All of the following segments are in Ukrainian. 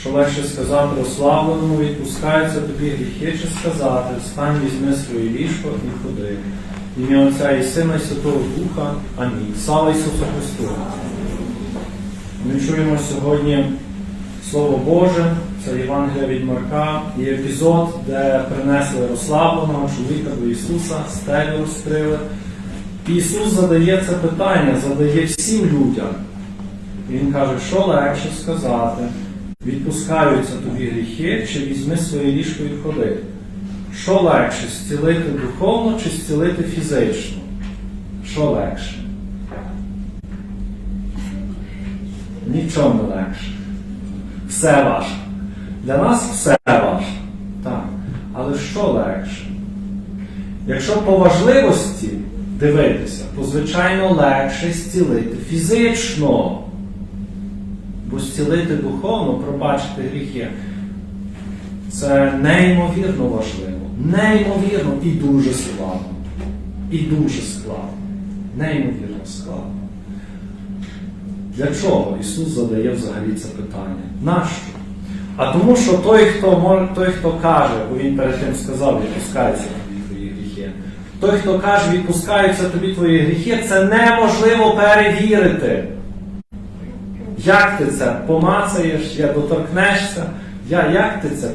Що легше сказати розслабленому, відпускаються тобі гріхи, чи сказати, встань, візьми своє ліжко і ходи. В ім'я Отця і Сина і Святого Духа. Амінь. Слава Ісусу Христу! Ми чуємо сьогодні Слово Боже, це Євангелія від Марка, і епізод, де принесли розслабленого чоловіка до Ісуса, стелю розкрили. І Ісус задає це питання, задає всім людям. Він каже, що легше сказати, відпускаються тобі гріхи, чи візьми своє ліжко і ходи. Що легше, зцілити духовно чи зцілити фізично? Що легше? Нічого не легше. Все важко. Для нас все важко. Так. Але що легше? Якщо по важливості дивитися, то звичайно легше зцілити фізично. Бо зцілити духовно, пробачити гріхи. Це неймовірно важливо. Неймовірно і дуже складно. І дуже складно. Неймовірно складно. Для чого Ісус задає взагалі це питання? Нащо? А тому, що той, хто той, хто каже, бо він перед тим сказав, відпускаються тобі твої гріхи. Той, хто каже, відпускаються тобі твої гріхи, це неможливо перевірити. Як ти це помацаєш, як доторкнешся? Я, як ти це?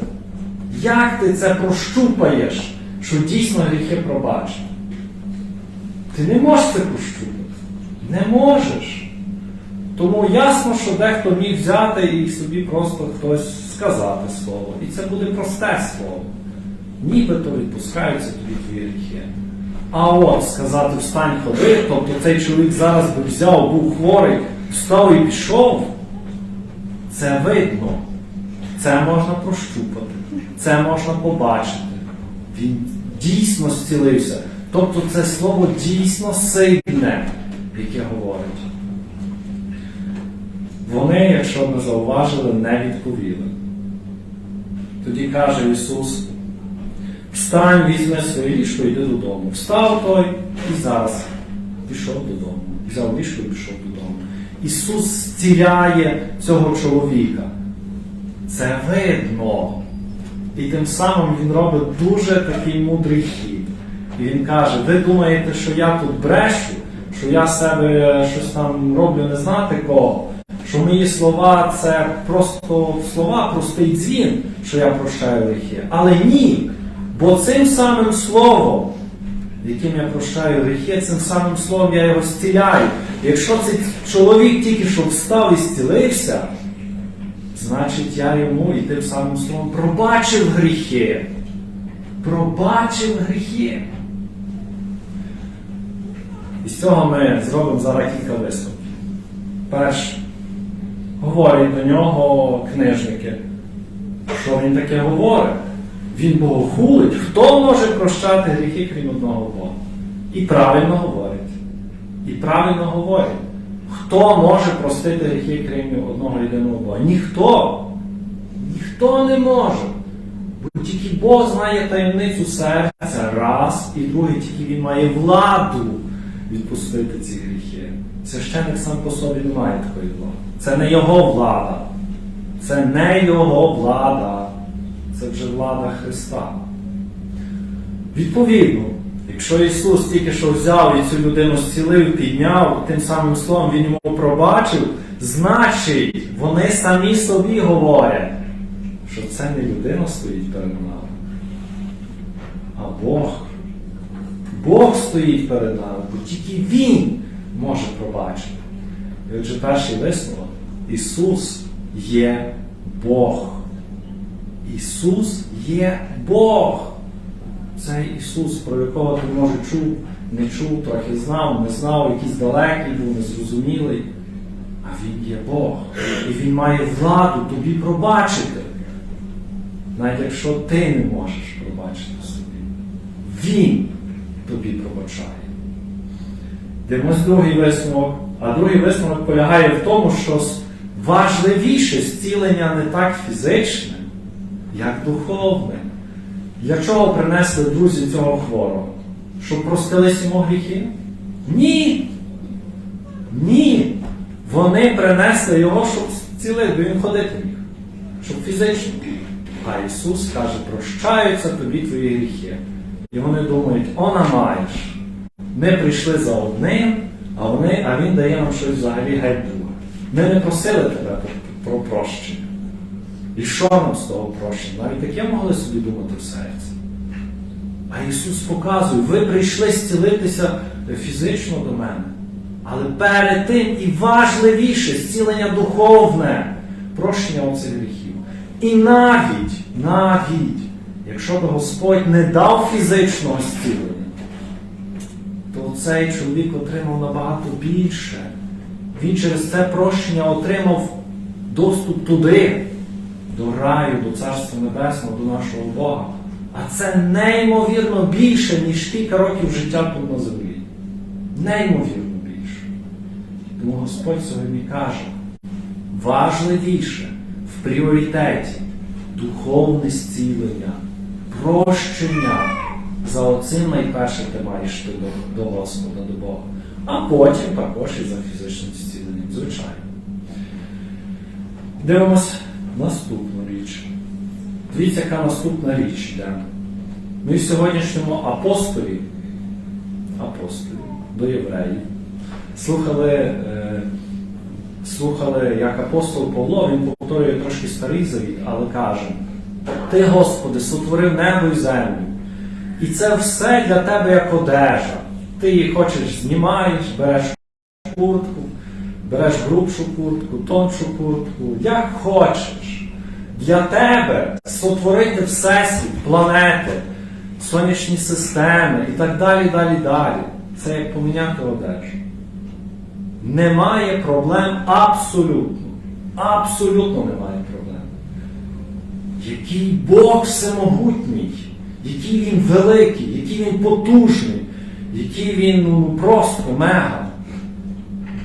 Як ти це прощупаєш, що дійсно гріхи пробачені? Ти не можеш це прощупати. Не можеш. Тому ясно, що дехто міг взяти і собі просто хтось сказати слово. І це буде просте слово. Нібито відпускаються тобі твої гріхи. А от сказати встань ходи, тобто цей чоловік зараз би взяв, був хворий, встав і пішов. Це видно. Це можна прощупати, це можна побачити. Він дійсно зцілився. Тобто це слово дійсно сильне, яке говорить. Вони, якщо не зауважили, не відповіли. Тоді каже Ісус, встань, візьми своє ліжко йди додому. Встав той і зараз пішов додому. Взяв ліжко і пішов додому. Ісус зціляє цього чоловіка. Це видно. І тим самим Він робить дуже такий мудрий хід. І Він каже, ви думаєте, що я тут брешу, що я себе щось там роблю не знати кого, що мої слова це просто слова, простий дзвін, що я прощаю гріхи. Але ні. Бо цим самим словом, яким я прощаю гріхи, цим самим словом я його зціляю. Якщо цей чоловік тільки що встав і зцілився, значить я йому і тим самим словом пробачив гріхи. Пробачив гріхи. І з цього ми зробимо зараз кілька висновків. Перше, говорять до нього книжники. Що він таке говорить? Він богохулить. Хто може прощати гріхи, крім одного Бога? І правильно говорить. І правильно говорить. Хто може простити гріхи, крім одного єдиного Бога? Ніхто. Ніхто не може. Бо тільки Бог знає таємницю серця, раз, і другий, тільки Він має владу відпустити ці гріхи. Священник сам по собі не має такої влади. Це не його влада. Це не його влада. Це вже влада Христа. Відповідно, якщо Ісус тільки що взяв і цю людину зцілив, підняв, тим самим словом Він йому пробачив, значить, вони самі собі говорять, що це не людина стоїть перед нами, а Бог. Бог стоїть перед нами, бо тільки Він може пробачити. І отже, перший висновок Ісус є Бог. Ісус є Бог. Цей Ісус, про якого ти може чув, не чув, трохи знав, не знав, якийсь далекий був, незрозумілий. А Він є Бог. І Він має владу тобі пробачити. Навіть якщо ти не можеш пробачити собі. Він тобі пробачає. Дивимось другий висновок. А другий висновок полягає в тому, що важливіше зцілення не так фізичне, як духовне. Для чого принесли друзі цього хворого? Щоб простились йому гріхи? Ні. Ні. Вони принесли його, щоб зцілити, він ходити міг. щоб фізично. А Ісус каже, прощаються тобі твої гріхи. І вони думають, она маєш. Ми прийшли за одним, а, вони, а Він дає нам щось взагалі геть друге. Ми не просили тебе про прощення. І що нам з того прощення? Навіть таке могли собі думати в серці. А Ісус показує, ви прийшли зцілитися фізично до мене. Але перед тим і важливіше зцілення духовне, прощення оцих гріхів. І навіть, навіть, якщо б Господь не дав фізичного зцілення, то цей чоловік отримав набагато більше. Він через це прощення отримав доступ туди, до раю, до Царства Небесного, до нашого Бога. А це неймовірно більше, ніж кілька років життя тут на землі. Неймовірно більше. Тому Господь сьогодні каже, важливіше в пріоритеті духовне зцілення, прощення. За оцим найперше ти маєш йти до, до Господа, до Бога. А потім також і за фізичним зціленням, звичайно. Дивимось наступну річ. Дивіться, яка наступна річ йде. Ми в сьогоднішньому апостолі, апостолі до євреїв слухали, е, слухали, як апостол Павло, він повторює трошки старий завіт, але каже: Ти, Господи, сотворив небо і землю. І це все для тебе як одежа. Ти її хочеш, знімаєш, береш куртку, береш грубшу куртку, тоншу куртку, як хочеш. Для тебе сотворити всесвіт, планети, сонячні системи і так далі, далі, далі. Це як поміняти одежу. Немає проблем абсолютно. Абсолютно немає проблем. Який Бог всемогутній, який він великий, який він потужний, який він ну, просто мега.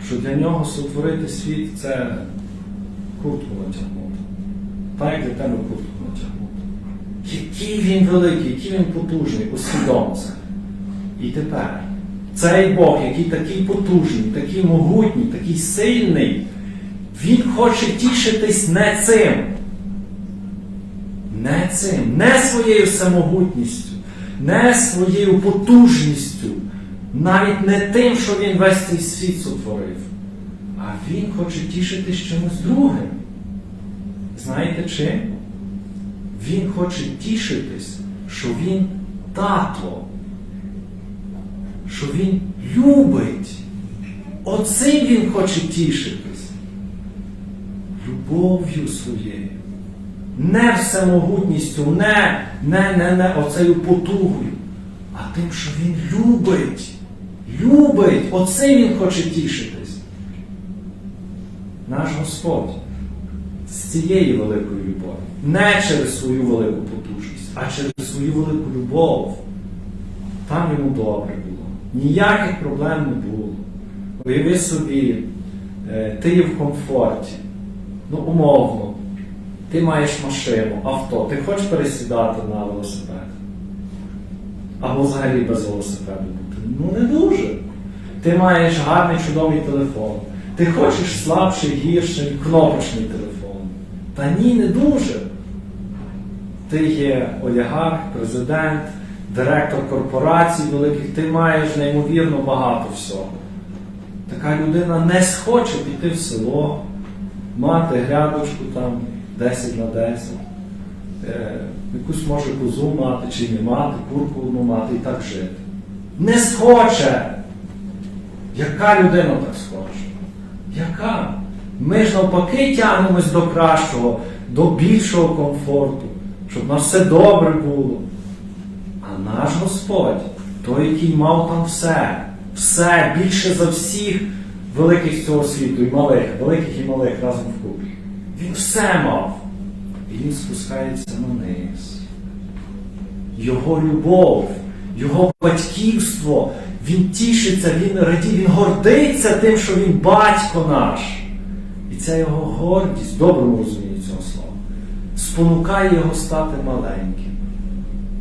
Що для нього сотворити світ це куртку натягнути. Так як для тебе куртку натягнути. Який він великий, який він потужний, це. І тепер цей Бог, який такий потужний, такий могутній, такий сильний, він хоче тішитись не цим. Не цим, не своєю самогутністю, не своєю потужністю, навіть не тим, що він весь цей світ сотворив. А він хоче тішитись чимось другим. Знаєте чим? Він хоче тішитись, що він тато, що він любить. Оцим він хоче тішитись. Любов'ю своєю. Не всемогутністю, не, не, не, не оцею потугою, а тим, що він любить. Любить. Оцим він хоче тішитись. Наш Господь з цієї великої любові. Не через свою велику потужність, а через свою велику любов. Там йому добре було. Ніяких проблем не було. Уяви собі, е, ти є в комфорті. Ну, умовно, ти маєш машину, авто, ти хочеш пересідати на велосипед? Або взагалі без велосипеду? Ну не дуже. Ти маєш гарний чудовий телефон. Ти хочеш слабший, гірший, кнопочний телефон. Та ні, не дуже. Ти є олігарх, президент, директор корпорацій великих, ти маєш неймовірно багато всього. Така людина не схоче піти в село, мати грядочку там 10 на 10, е, якусь може козу мати чи не мати, курку одну мати і так жити. Не схоче! Яка людина так схоче? Яка? Ми ж навпаки тягнемось до кращого, до більшого комфорту, щоб нас все добре було. А наш Господь, той, який мав там все, все більше за всіх великих цього світу, і малих, великих і малих разом вкупі. Він все мав. І він спускається на низ. Його любов, його батьківство, він тішиться, він радіє, він гордиться тим, що він батько наш. І ця його гордість, в доброму розумінні цього слова, спонукає його стати маленьким.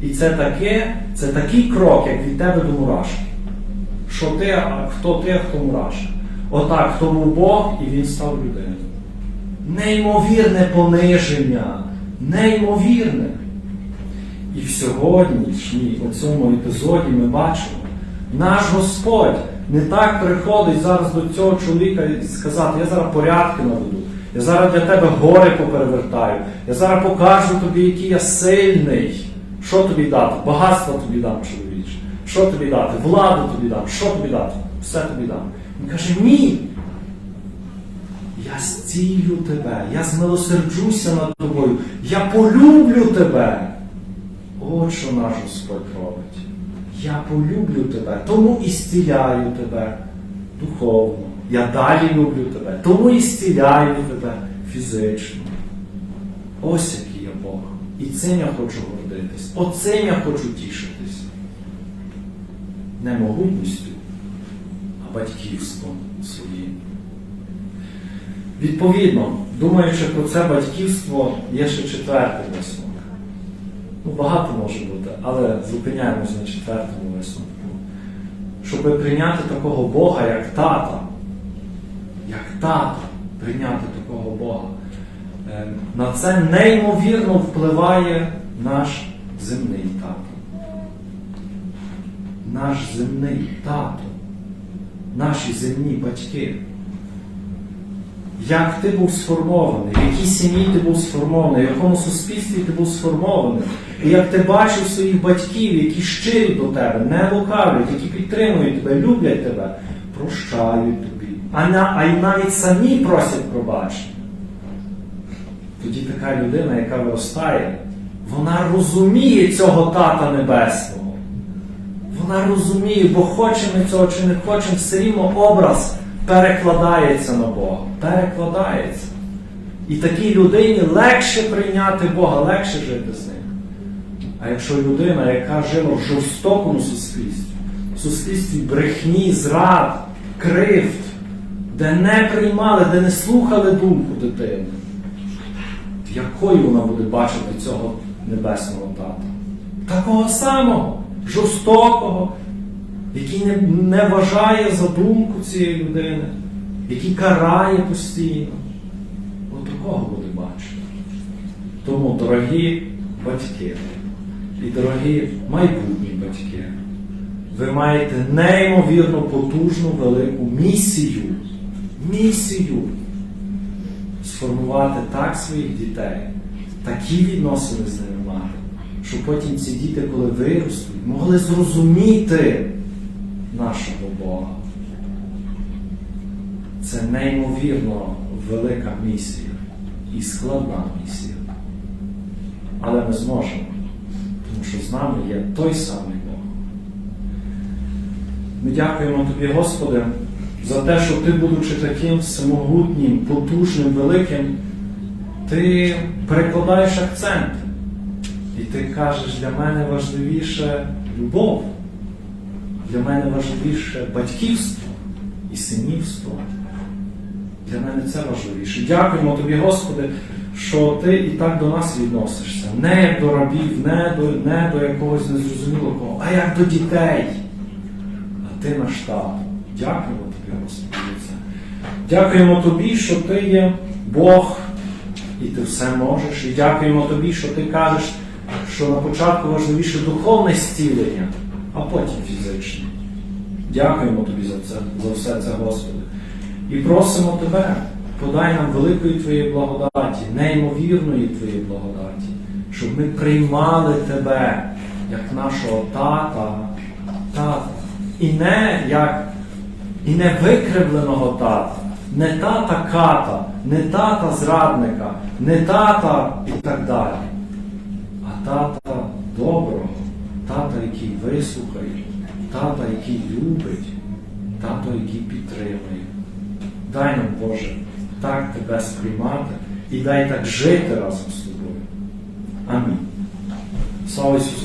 І це таке, це такий крок, як від тебе до мурашки. Що ти, а хто ти, а хто мурашка. Отак, хто був Бог, і він став людиною. неймовірне пониження, неймовірне. І в сьогоднішній у цьому епізоді ми бачимо, наш Господь не так приходить зараз до цього чоловіка і сказати, я зараз порядки наведу, я зараз для тебе гори поперевертаю, я зараз покажу тобі, який я сильний. Що тобі дати? Багатство тобі дам, чоловіче. Що тобі дати? Владу тобі дам, що тобі дати? Все тобі дам. Він каже, ні. Я зцілю тебе, я змилосерджуся над тобою, я полюблю тебе. От що наш Господь робить. Я полюблю тебе, тому і зціляю тебе духовно. Я далі люблю тебе, тому і зціляю тебе фізично. Ось який я Бог. І цим я хочу гордитись. Оцим я хочу тішитись. Не могутністю, а батьківством своїм. Відповідно, думаючи про це батьківство, є ще четвертий висновок. Ну, багато може бути, але зупиняємось на четвертому висновку. Щоб прийняти такого Бога, як тата, як тата, прийняти такого Бога. Е, На це неймовірно впливає наш земний тато. Наш земний тато, наші земні батьки. Як ти був сформований, в якій сім'ї ти був сформований, в якому суспільстві ти був сформований, і як ти бачив своїх батьків, які щирі до тебе, не лукавлять, які підтримують тебе, люблять тебе, прощають тобі, а, на, а й навіть самі просять пробачення. Тоді така людина, яка виростає, вона розуміє цього Тата Небесного. Вона розуміє, бо хочемо ми цього чи не хочемо, все рівно образ перекладається на Бога. Перекладається. І такій людині легше прийняти Бога, легше жити з ним. А якщо людина, яка жила в жорстокому суспільстві, в суспільстві брехні, зрад, кривд, де не приймали, де не слухали думку дитини, якою вона буде бачити цього небесного тата? Такого самого, жорстокого, який не, не вважає за думку цієї людини, який карає постійно. От такого буде бачити. Тому, дорогі батьки і дорогі майбутні батьки, ви маєте неймовірно потужну велику місію. Місію сформувати так своїх дітей, такі відносини з ними мати, щоб потім ці діти, коли виростуть, могли зрозуміти нашого Бога. Це неймовірно велика місія і складна місія. Але ми зможемо, тому що з нами є той самий Бог. Ми дякуємо Тобі, Господи, за те, що Ти, будучи таким всемогутнім, потужним, великим, Ти перекладаєш акцент. І ти кажеш, для мене важливіше любов, для мене важливіше батьківство і синівство. Для мене це важливіше. Дякуємо тобі, Господи, що ти і так до нас відносишся. Не як до рабів, не до, не до якогось незрозумілого а як до дітей. А ти наш тато. Дякуємо тобі, Господи, це. Дякуємо тобі, що ти є Бог, і ти все можеш. І дякуємо тобі, що ти кажеш, що на початку важливіше духовне зцілення, а потім фізичне. Дякуємо тобі за це, за все це, Господи. І просимо Тебе, подай нам великої Твоєї благодаті, неймовірної Твоєї благодаті, щоб ми приймали Тебе як нашого тата, тата. І не як і не викривленого тата, не тата ката, не тата зрадника, не тата і так далі. А тата доброго, тата, який вислухає, тата, який любить, тато, який підтримує. Дай нам, Боже, так тебе сприймати і дай так жити разом з тобою. Амінь. Слава Ісусу!